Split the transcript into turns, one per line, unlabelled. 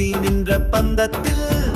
கட்டி நின்ற பந்தத்தில்